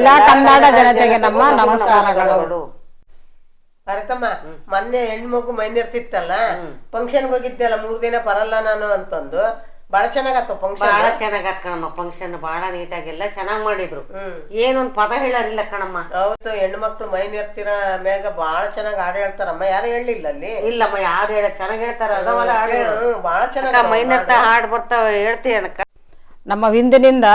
ಎಲ್ಲಾ ಕನ್ನಡ ಜನತೆಗೆ ನಮ್ಮ ನಮಸ್ಕಾರಗಳು ಭರತಮ್ಮ ಮೊನ್ನೆ ಹೆಣ್ಮಗು ಮೈನಿರ್ತಿತ್ತಲ್ಲ ಫಂಕ್ಷನ್ ಹೋಗಿದ್ದೆಲ್ಲ ಮೂರ್ ದಿನ ಬರಲ್ಲ ನಾನು ಅಂತಂದು ಬಹಳ ಚೆನ್ನಾಗತ್ತ ಫಂಕ್ಷನ್ ಬಹಳ ಚೆನ್ನಾಗತ್ ಕಣಮ್ಮ ಫಂಕ್ಷನ್ ಬಹಳ ನೀಟಾಗೆಲ್ಲ ಚೆನ್ನಾಗ್ ಮಾಡಿದ್ರು ಏನೊಂದ್ ಪದ ಹೇಳಲಿಲ್ಲ ಕಣಮ್ಮ ಹೌದು ಹೆಣ್ಮಕ್ಳು ಮೈನಿರ್ತಿರ ಮ್ಯಾಗ ಬಹಳ ಚೆನ್ನಾಗಿ ಹಾಡು ಹೇಳ್ತಾರಮ್ಮ ಯಾರು ಹೇಳಿಲ್ಲ ಅಲ್ಲಿ ಇಲ್ಲಮ್ಮ ಯಾರು ಹೇಳ ಚೆನ್ನಾಗ್ ಹೇಳ್ತಾರ ಅದವಲ್ಲ ಹಾಡು ಹ್ಮ್ ಬಹಳ ಅಕ್ಕ ಮೈ ಮೈನತ್ತ ಹಾಡ್ ಬರ್ತಾವ ಹೇಳ್ತೀಯನಕ್ಕ ನಮ್ಮ ಹಿಂದಿನಿಂದ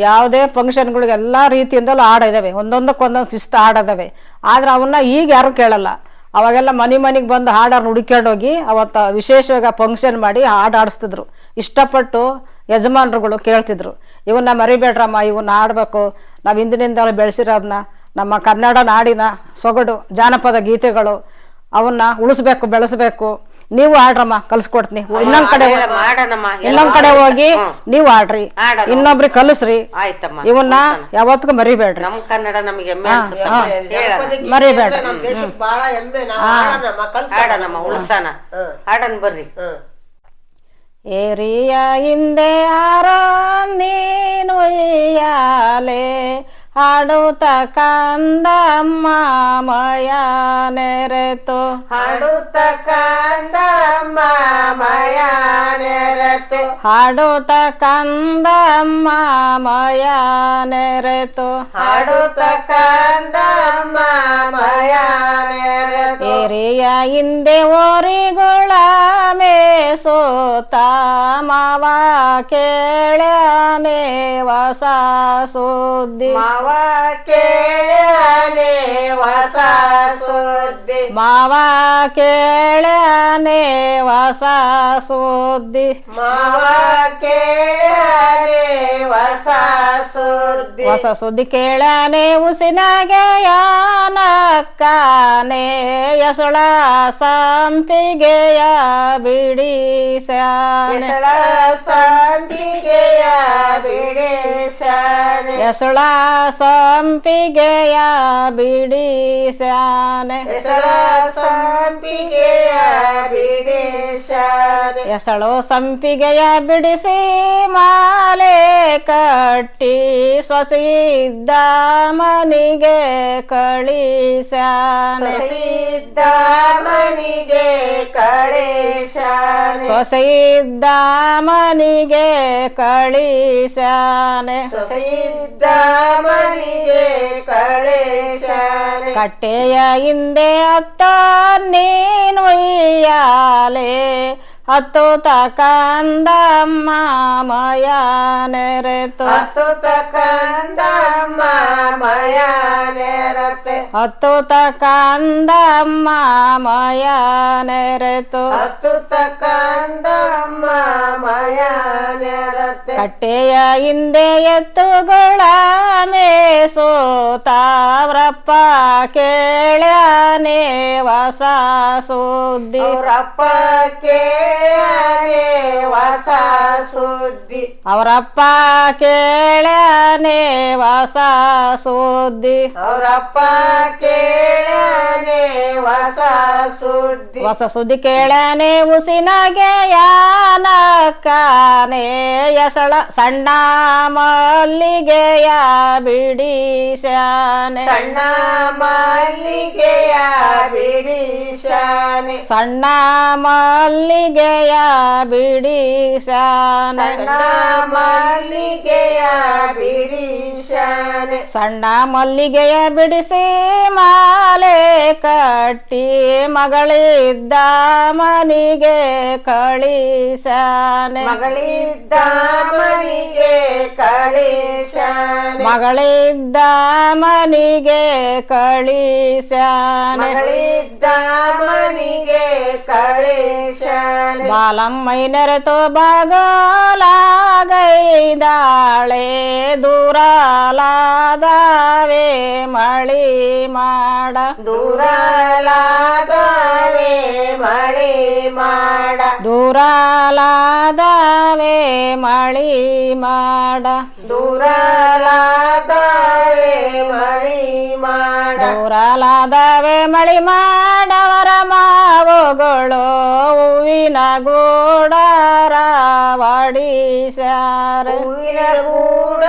ಯಾವುದೇ ಫಂಕ್ಷನ್ಗಳಿಗೆ ಎಲ್ಲ ರೀತಿಯಿಂದಲೂ ಹಾಡಿದಾವೆ. ಒಂದೊಂದಕ್ಕೆ ಒಂದೊಂದು ಶಿಸ್ತು ಹಾಡಿದಾವೆ. ಆದ್ರೆ ಅವನ್ನ ಈಗ ಯಾರು ಕೇಳಲ್ಲ. ಅವಾಗೆಲ್ಲ ಮನೆ ಮನೆಗೆ ಬಂದು ಹಾಡನ್ನು ಹೋಗಿ ಅವತ್ತ ವಿಶೇಷವಾಗಿ ಫಂಕ್ಷನ್ ಮಾಡಿ ಹಾಡು ಆಡಿಸ್ತಿದ್ರು ಇಷ್ಟಪಟ್ಟು ಯಜಮಾನ್ರುಗಳು ಕೇಳ್ತಿದ್ರು. ಇವನ್ನ ಮರಿಬೇಡ್ರಮ್ಮ ಇವನ್ನ ಆಡಬೇಕು ನಾವು ಹಿಂದಿನಿಂದ ಬೆಳೆಸಿರೋದನ್ನ ನಮ್ಮ ಕನ್ನಡ ನಾಡಿನ ಸೊಗಡು ಜಾನಪದ ಗೀತೆಗಳು, ಅವನ್ನ ಉಳಿಸ್ಬೇಕು, ಬೆಳೆಸ್ಬೇಕು. ನೀವು ಆಡ್ರಮ್ಮ ಕಲ್ಸ್ಕೊಡ್ತೀನಿ. ಇನ್ನೊಂದ್ ಕಡೆ ಮಾಡಣಮ್ಮ ಇನ್ನೊಂದ್ ಕಡೆ ಹೋಗಿ ನೀವು ಆಡ್ರಿ. ಆಡೋಣ. ಇನ್ನೊಬ್ರಿಗೆ ಕಲಿಸ್ರಿ. ಆಯ್ತಮ್ಮ ಇವನ್ನ ಯಾವತ್ತಿಗೂ ಮರಿಬೇಡ್ರಿ. ನಮ್ ಕನ್ನಡ ನಮಗೆ ಹೆಮ್ಮೆ ಅನ್ಸುತ್ತಮ್ಮ ಹೇಳಣ. ಮರಿಬೇಡ ನಮ್ಮ ದೇಶಕ್ಕೆ ಬಹಳ ಹೆಮ್ಮೆ. ನಾವು ಹಾಡೋಣಮ್ಮ ಕಲ್ಸ ಹಾಡಣಮ್ಮ ಉಳ್ಸಾನ ಹಾಡನ್ ಬರ್ರಿ. ಹ್ಮ್ ಏರಿಯ ಹಿಂದೆ ಆರೋ ನೀನು ಉಯ್ಯಾಲೆ ಹಾಡುತ್ತ ಕಂದಮ್ಮ ಮಯ ನೆರೆತು. ಹಾಡುತ್ತ ಕಂದಮ್ಮ ಮಯ ನೆರೆತು. ಹಾಡುತ್ತ ಕಂದಮ್ಮ ಮಯ ನೆರೆತು. ಹಾಡುತ್ತ ಕಂದಮ್ಮ ಮಯ ನೆರೆತು. ಹಿರಿಯ ಹಿಂದೆ ಓರಿಗಳ ಮೇಸೋತ ಮಾವ ಕೇಳನೆ ಹೊಸ ಸುದ್ದಿ ಮಾವ ಕೇಳನೆ ಹೊಸ ಸುದ್ದಿ ಮಾವ ಕೇಳನೆ ಹೊಸ ಸುದ್ದಿ. ಮಾವ ಕೇಳನೆ ಹೊಸ ಸುದ್ದಿ. ಹೊಸ ಸುದ್ದಿ ಕೇಳನೆ ಉಸಿನಾಗೆ ಯಾನಕ್ಕನೆ ಯಸುಳ ಸಂಪಿಗೆಯ ಬಿಡಿಸ್ಯಾನೆ. ಸಂಪಿಗೆಯ ಬಿಡಿಸ ಯಸುಳ ಸಂಪಿಗೆಯ ಬಿಡಿಸ್ಯಾನೆ. ಹೆಸಳ ಸಂಪಿಗೆಯ ಬಿಡಿಸನೆ ಎಸಳು ಸಂಪಿಗೆಯ ಬಿಡಿಸಿ ಮಾಲೆ ಕಟ್ಟಿ ಸೊಸಿದ್ದ ಮನಿಗೆ ಕಳಿಸ್ಯಾನೆ. ಸೊಸಿದ್ದ ಮನಿಗೆ ಕಳಿಸ ಸೊಸಿದ್ದ ಮನಿಗೆ ಕಳಿಸ್ಯಾನೆ. ಸೊಸಿದ್ದ ಮನಿಗೆ ಕಳಿಸ ಕಟ್ಟೆಯ ಹಿಂದೆ ಅತ್ತ ನೀನು ಒಯ್ಯಾಲೆ ಹತ್ತು ತಕಂದಮ್ಮ ಮಯ ನೆರೆತು ಹತ್ತು ತಕಂದಮ್ಮ ಮಯ ನೆರತೆ ಹತ್ತು ತಕಂದ ಮಯ ನೆರೆತು ಹತ್ತು ತಕಂದ ಮಯ ನೆರತೆ ಕಟ್ಟೆಯ ಹಿಂದೆ ಎತ್ತುಗಳ ಮೇಸೋತಾವ್ರಪ್ಪ ಕೇಳ್ಯಾನೆ ಹೊಸ ಸುದ್ದಿ. ಅವರಪ್ಪ ಕೇಳನೆ ಹೊಸ ಸುದ್ದಿ. ಅವರಪ್ಪ ಕೇಳ್ಯಾನೆ ಹೊಸ ಸುದ್ದಿ. ಅವರಪ್ಪ ಕೇಳನೆ ಹೊಸ ಸುದ್ದಿ. ಹೊಸ ಸುದ್ದಿ ಕೇಳನೆ ಉಸಿನಗೆ ಯಾನಕ್ಕನೆ ಯಸಳ ಸಣ್ಣ ಮಲ್ಲಿಗೆಯ ಬಿಡಿಸಾನೆ ಸಣ್ಣ ಮಲ್ಲಿಗೆಯ ಬಿಡಿಶಾನೆ ಸಣ್ಣ ಮಲ್ಲಿಗೆಯ ಬಿಡಿಸಾನೆ ಸಣ್ಣ ಮಲ್ಲಿಗೆಯ ಬಿಡಿಶಾನೆ ಸಣ್ಣ ಮಲ್ಲಿಗೆಯ ಬಿಡಿಸಿ ಮಾಲೆ ಕಟ್ಟಿ ಮಗಳಿದ್ದ ಮನಿಗೆ ಕಳಿಸಾನೆ. ಮಗಳಿದ್ದ ಮನಿಗೆ ಕಳಿಸಾನೆ. ಮಗಳಿದ್ದ ಮನಿಗೆ ಕಳಿಸಾನೆ. ಮಗಳಿದ್ದ ಮನಿಗೆ ಕಳಿಸಾನೆ. ಬಾಲಮ್ಮೈ ನೆರೆತು ಬಗಲಾಗೈದಾಳೆ ದೂರಲಾದವೆ ಮಳಿ ಮಾಡ. ದೂರಲಾಗವೆ ಮಳಿ ಮಾಡ. ದೂರಲಾದವೆ ಮಳಿ ಮಾಡ. ದೂರಲಾಗವೆ ಮಳಿ ಮಾಡ. ದೂರಲಾದವೆ ಮಳಿ ಮಾಡವರ ಮಾವುಗಳು ಹೂವಿನ ಗೂಡರ ವಾಡಿಸ್ಯಾರ. ಹೂವಿನ ಗೂಡ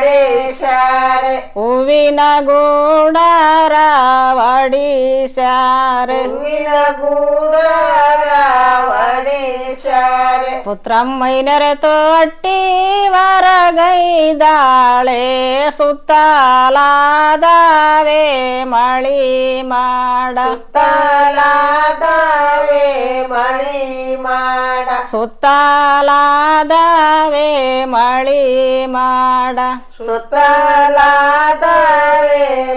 ಒಡೆ ಒಡೆಸಾರೆ ಹೂವಿನ ಗೂಡರ ಒಡಿಸ್ಯಾರೆ ಹೂವಿನ ಗೂಡರ ಒಡೆಸಾರೆ ಪುತ್ರಮ್ಮೈನರೆತು ಅಟ್ಟಿ ವರಗೈದಾಳೆ ಸುತ್ತಲಾದವೆ ಮಳಿ ಮಾಡ ತಲಾದವೆ ಮಳಿ ಮಾಡ. ಸುತ್ತಲಾದವೇ ಮಳಿ ಮಾಡ. ಸುತ್ತಲಾದವೇ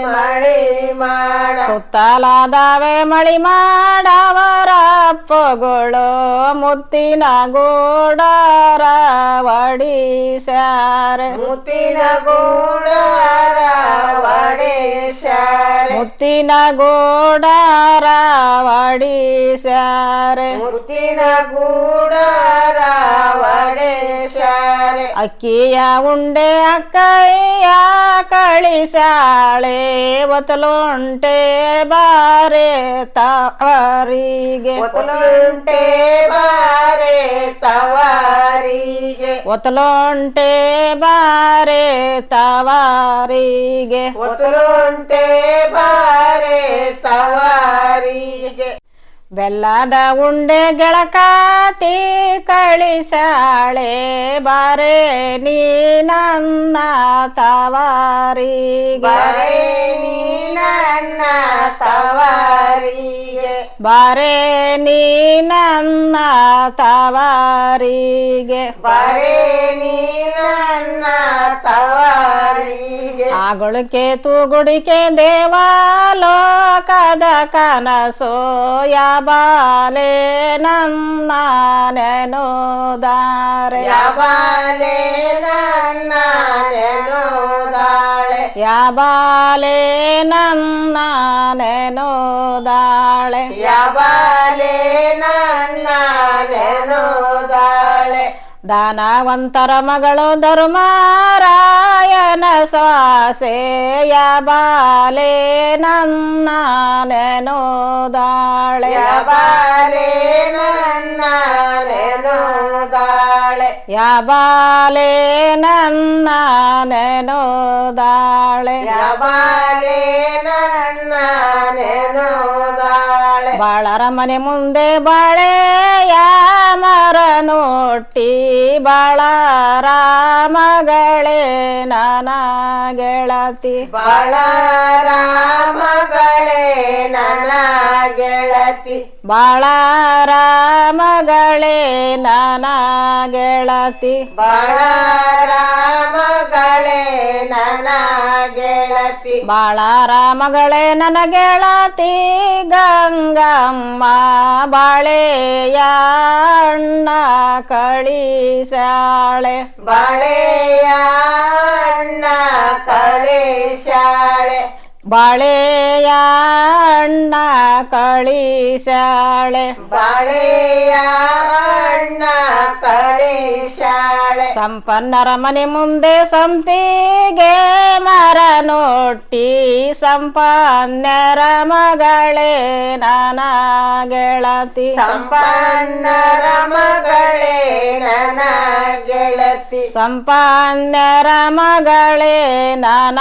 ಮಳಿ ಮಾಡ. ಸುತ್ತಲಾದವೆ ಮಳಿ ಮಾಡವರಪ್ಪಗಳು ಮುತ್ತಿನ ಗೂಡರ ವಡಿಸಾರ ಮುತ್ತಿನ ಗೂಡರ ಒಡೆಸಾರೆ ಮುತ್ತಿನ ಗೂಡರ ಒಡಿಸ್ಯಾರೆ ಮುತ್ತಿನ ಗೂಡರ ಒಡೆಸಾರೆ ಅಕ್ಕಿಯ ಉಂಡೆ ಅಕ್ಕಯ್ಯ ಕಳಿಸಾಳೆ ಒತ್ತಲುಂಟೆ ಬಾರೆ ತವರಿಗೆ. ಒತ್ತಲುಂಟೆ ಬಾರೆ ತವರಿಗೆ. ಒತ್ತಲುಂಟೆ ಬಾರೆ ತವರಿಗೆ. ಒತ್ತಲುಂಟೆ ಬಾರೆ ತವಾರಿಗೆ. ಬೆಲ್ಲದ ಉಂಡೆ ಗೆಳಕಾತಿ ಕಳಿಸಾಳೆ ಬಾರೆ ನೀ ನನ್ನ ತವಾರಿಗೆ. ಬಾರೆ ನೀ ನನ್ನ ತವಾರಿಗೆ. ಬಾರೆ ನೀ ನನ್ನ ತವಾರಿಗೆ. ಬಾರೆ ನೀ ನನ್ನ ತವಾರಿಗೆ. ಆಗುಳಿಕೆ ತೂಗುಡಿಕೆ ದೇವಾಲೋಕದ ಕನಸೋ ಯಾಬಾಲೆ ನನ್ನ ನೆನೋದಾರೆ ಯಾವಾಲೆ ನನ್ನ ನೆನೋದಾಳೆ ಯಾಬಾಲೆ ನನ್ನ ನೆನೋದಾಳೆ ಯಾವಾಲೆ ನನ್ನ ನೆನೋದಾಳೆ ದಾನವಂತರ ಮಗಳು ಧರ್ಮರಾಯನ ಸ್ವಾಸೆಯ ಬಾಲೆ ನನ್ನ ನೆನೋದಾಳೆ ಬಾಲೆ ನನ್ನ ನೆನೋದಾಳೆ ಯಾಬಾಲೆ ನನ್ನ ನೆನೋದಾಳೆ ಬಾಲೆ ನನ್ನ ನೆನೋದಾಳೆ ಬಾಳರ ಮನೆ ಮುಂದೆ ಬಾಳೆಯ ಮರ ನೋಟಿ ಬಾಳರ ಮಗಳೇ ನಾನ ಗೆಳತಿ. ಬಾಳ ರಾಮಗಳೇ ನಾನ ಗೆಳತಿ. ಬಾಳ ಮಗಳೇ ನಾನ ಗೆಳತಿ. ಬಾಳರ ಮಗಳೇ ನನ ಗೆಳತಿ. ಬಾಳರ ಮಗಳೇ ನನ ಗೆಳತಿ ಗಂಗಮ್ಮ ಬಾಳೆಯ ಅಣ್ಣ ಕಳಿಸಾಳೆ ಬಾಳೆಯ ಅಣ್ಣ ಕಳಿಸಾಳೆ ಬಾಳೆಯ ಅಣ್ಣ ಕಳಿಸಾಳೆ. ಬಾಳೆಯ ಅಣ್ಣ ಕಳಿಸಾಳೆ. ಸಂಪನ್ನರ ಮನೆ ಮುಂದೆ ಸಂಪಿಗೆ ಮರ ನೋಟಿ ಸಂಪನ್ನರ ಮಗಳೇ ನಾನ ಗೆಳತಿ. ಸಂಪನ್ನರ ಮಗಳೇ ನನ ಗೆಳತಿ. ಸಂಪನ್ನರ ಮಗಳೇ ನಾನ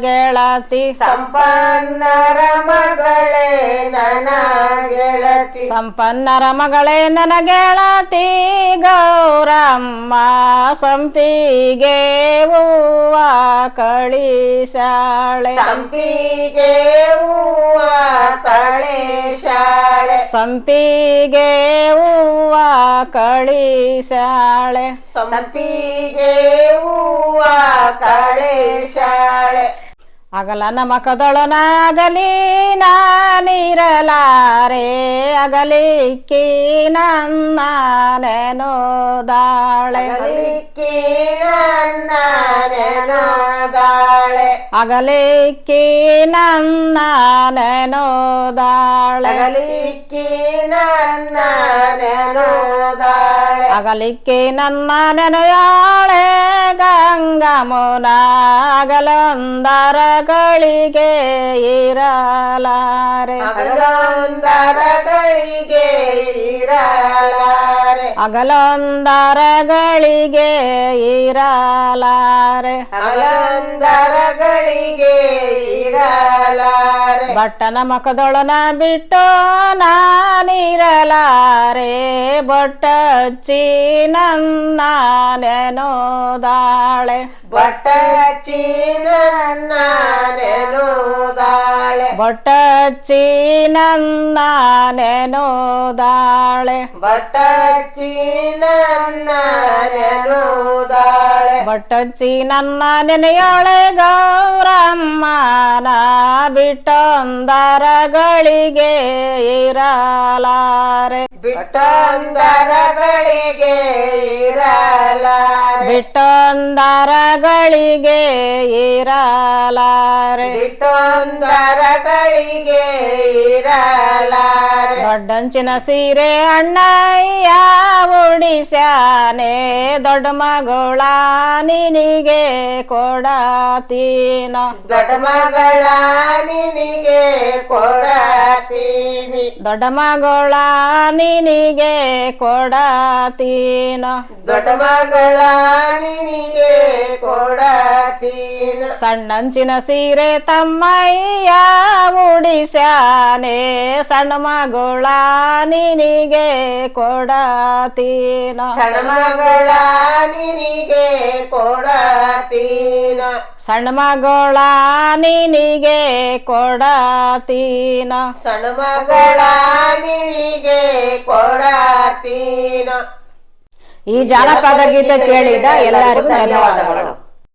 ಗೆಳತಿ. ಸಂಪನ್ನರ ಮಗಳೇ ನನ ಗೆಳತಿ ಸಂಪನ್ನರ ಮಗಳೇ ನನ ಗೆಳತಿ ಗೌರಮ್ಮ ಸಂಪಿಗೆ ಹೂವ ಕಳಿಸಾಳೆ. ಸಂಪಿಗೆ ಹೂವ ಕಳಿಸಾಳೆ. ಸಂಪಿಗೆ ಹೂವ ಕಳಿಸಾಳೆ. ಸಂಪಿಗೆ ಹೂವ ಕಳಿಸಾಳೆ. ಅಗಲ ನಮಕದೊಳನಾಗಲಿ ನಾನಿರಲಾರೆ ಅಗಲಿಕ್ಕಿ ನನ್ನ ನೆನೋದಾಳೆ ಅಗಲಿಕ್ಕಿ ನನ್ನ ಅಗಲಿ ಅಗಲಿಕ್ಕಿ ನನ್ನ ನೆನೋದಾಳೆ ಅಗಲಿಕ್ಕಿ ನನ್ನ ನೆನದಾಳೆ ಅಗಲಿಕ್ಕಿ ನನ್ನ ನೆನೆಯಾಳೆ ಗಂಗಮುನ ಅಗಲೊಂದರ ಗಳಿಗೆ ಇರಲಾರೆ ಅಗಲೊಂದರಗಳಿಗೆ ಇರಲಾರೆ ಅಗಲೊಂದರಗಳಿಗೆ ಇರಲಾರೆ ಹಗಲಂದರಗಳಿಗೆ ಇರಲಾರೆ ಬಟ್ಟನ ಮಕದೊಳನ ಬಿಟ್ಟು ನಾನಿರಲಾರೆ ಬೊಟ್ಟಚ್ಚಿ ನನ್ನ ನೆನೋದಾಳೆ ಬಟ್ಟಚ್ಚಿ ನನ್ನ ನೆನೋದಾಳೆ ಬೊಟ್ಟಚ್ಚಿ ನನ್ನ ನೆನೋದಾಳೆ ಬಟ್ಟಚ್ಚಿ ನನ್ನ ನೆನೋದಾಳೆ ಬೊಟ್ಟಚ್ಚಿ ನನ್ನ ನೆನೆಯೊಳೆ ಗೌರಮ್ಮನ ಬಿಟ್ಟೊಂದರಗಳಿಗೆ ಇರಲಾರೆ ಬಿಟ್ಟಂದರಗಳಿಗೆ ಇರಲಾರೆ ಬಿಟ್ಟೊಂದರಗಳಿಗೆ ಇರಲಾರೆ ಬಿಟ್ಟೊಂದರಗಳಿಗೆ ಇರಲಾರೆ ದೊಡ್ಡಂಚಿನ ಸೀರೆ ಅಣ್ಣಯ್ಯ ಉಡಿಸ್ಯಾನೆ ದೊಡ್ಡ ಮಗಳ ನಿನಗೆ ಕೊಡತೀನ. ದೊಡ್ಡ ಮಗಳ ನಿನಗೆ ಕೊಡತೀನಿ. ದೊಡ್ಡ ಮಗಳ ನಿನಿಗೆ ಕೊಡತೀನ. ದೊಡ್ಡ ಮಗಳ ನಿನಗೆ ಕೊಡತೀನ. ಸಣ್ಣಂಚಿನ ಸೀರೆ ತಮ್ಮಯ್ಯ ಉಡಿಸ್ಯಾನೆ. ಸಣ್ಣ ಮಗಳ ನಿನಗೆ ಕೊಡತೀನ. ಸಣ್ಣ ಮಗಳ ನಿನಗೆ ಕೊಡತೀನ. ಸಣ್ಣ ಮಗಳ ನಿನಗೆ ಕೊಡತೀನ. ಸಣ್ಣ ಮಗಳ ನಿನಗೆ ಕೊಡತೀನ. ಈ ಜಾನಪದ ಗೀತೆ ಕೇಳಿದ ಎಲ್ಲರಿಗೂ ಧನ್ಯವಾದಗಳು.